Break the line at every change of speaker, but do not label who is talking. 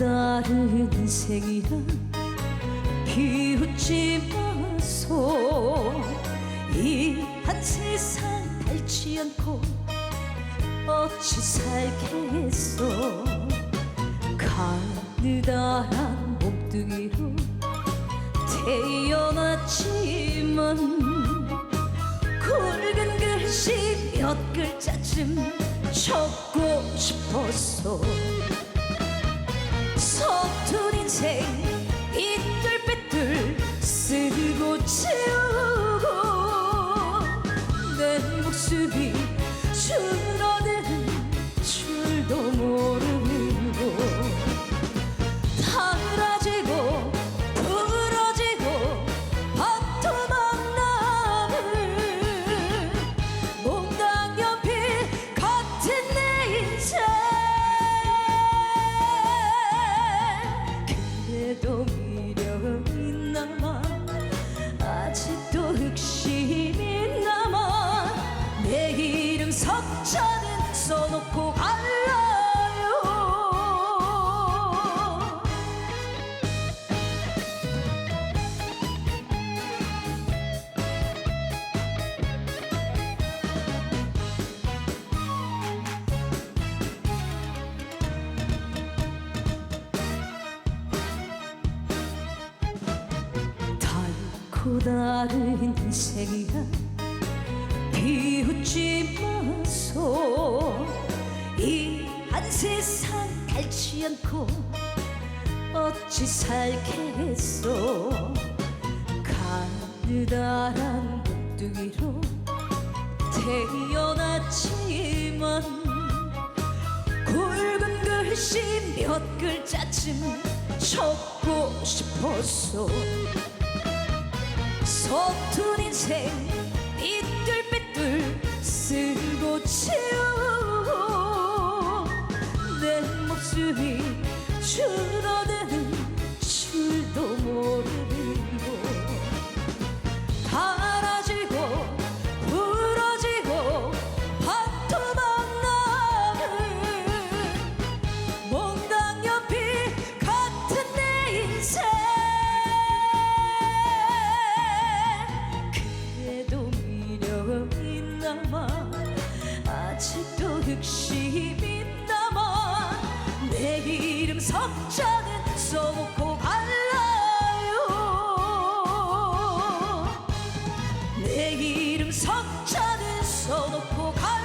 다른 인생이라 비웃지 마소 이 한 세상 닳지 않고 어찌 살겠소. 가느다란 몸뚱이로 태어났지만 굵은 글씨 몇 글자쯤 적고 싶었어 서툰 인생 삐뚤빼뚤 쓰고 채우 내목 석자는 써놓고 갈라요. 달고 다른 인생이야. 비웃지 마 소 이 한 세상 닳지 않고 어찌 살겠소 가느다란 목뚱이로 태어났지만 굵은 글씨 몇 글자쯤 적고 싶었소 서툰 인생 줄어든 줄도 모르고 곳 달아지고 부러지고 반토막 나는 몽당 연필 같은 내 인생. 그래도 미련 있나봐 아직도 흑심 call